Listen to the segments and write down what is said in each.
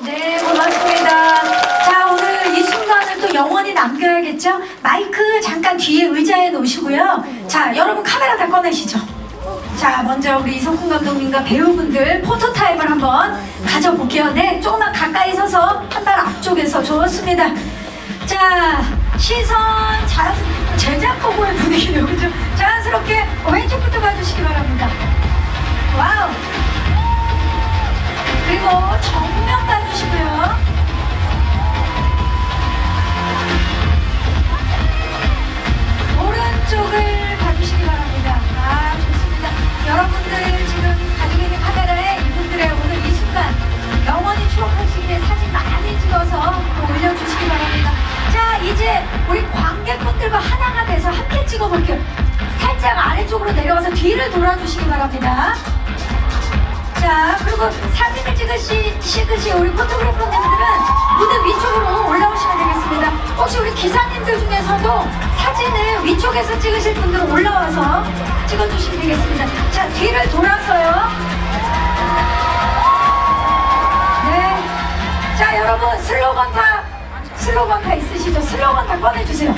네, 고맙습니다. 자, 오늘 이 순간을 또 영원히 남겨야겠죠? 마이크 잠깐 뒤에 의자에 놓으시고요. 자, 여러분 카메라 다 꺼내시죠. 자, 먼저 우리 이석훈 감독님과 배우분들 포토타임을 한번 가져볼게요. 네, 조금만 가까이 서서 한 발 앞쪽에서 좋습니다. 자, 시선 자연스럽게 제작 보고의 분위기네요. 그죠? 자연스럽게 왼쪽부터 봐주시기 바랍니다. 와우! 그리고 정 관객분들과 하나가 돼서 함께 찍어볼게요. 살짝 아래쪽으로 내려와서 뒤를 돌아주시기 바랍니다. 자, 그리고 사진을 찍으시, 찍으시 우리 포토그래퍼님들은 무대 위쪽으로 올라오시면 되겠습니다. 혹시 우리 기사님들 중에서도 사진을 위쪽에서 찍으실 분들은 올라와서 찍어주시면 되겠습니다. 자, 뒤를 돌아서요. 네. 자, 여러분, 슬로건 다, 슬로건 다 있으시죠? 슬로건 다 꺼내주세요.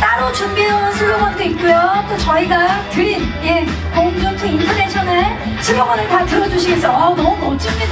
따로 준비해온 슬로건도 있고요. 또 저희가 드린 예투 인터내셔널 슬로건을 다 들어주시겠어요? 아, 너무 멋집니다.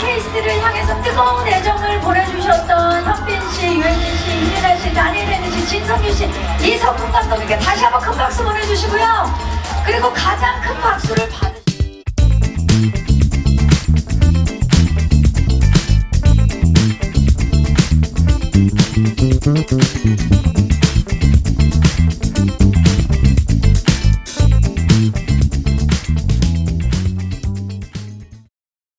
케이스를 향해서 뜨거운 애정을 보내주셨던 현빈 씨, 유현진 씨, 이민아 씨, 다니엘 씨, 진성규 씨, 이성훈 감독님께 다시 한번 큰 박수 보내주시고요. 그리고 가장 큰 박수를 받으실...